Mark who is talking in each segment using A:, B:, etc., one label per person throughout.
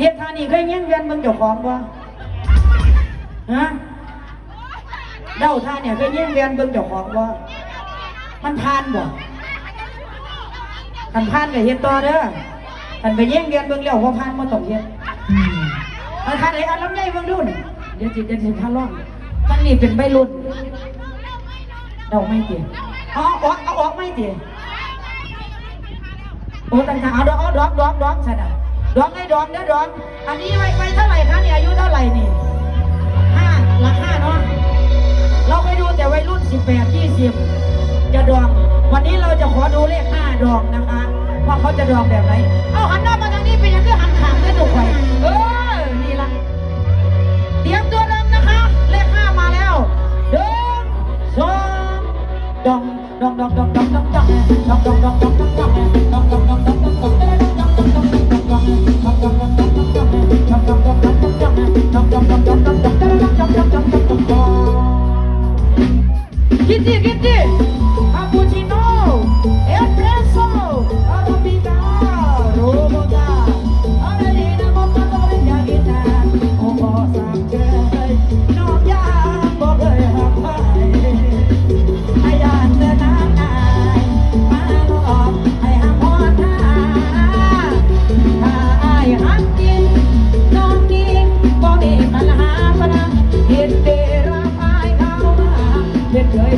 A: เฮ็ดท่านี้เคยเงี้ยงเวียนเบิ่งเจ้าของบ่ฮะเด้าท่าเนี่ยเคยเงี้ยงเวียนเบิ่งเจ้าของบ่มันผ่านบ่คันผ่านก็เฮ็ดต่อเด้อคันไปเงี้ยงเวียนเบิ่งแล้วบ่ผ่านบ่ต้องเฮ็ดเอาท่าไหนเอาลำไยเบิ่งดูนี่เดี๋ยวจิตเดี๋ยวสิพาร้องมันนี่เป็นใบรุ่นเดาไม่ติอ๋อออกออกไม่ติโอ้ต่างๆเอาดอกเอาดอกดอกดอกใช่ไหม ดองให้ดองเด้อดองอันนี้ไว้ไว้เท่าไหร่คะเนี่ยอายุเท่าไหร่นี่ห้าหลักห้าเนาะเราไปดูแต่วัยรุ่นสิบแปดยี่สิบจะดอง วันนี้เราจะขอดูเลขห้าดองนะคะ ว่าเขาจะดองแบบไหนเอาหันหน้ามาทางนี้เป็นยังไงหันขางได้ถูกไหมเออนี่ละเตรียมตัวเริ่มนะคะ เลขห้ามาแล้วหนึ่งสองดองดองดองดองดองดองดองดองดองดองดองดองดองดองดองดอง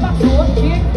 A: passou de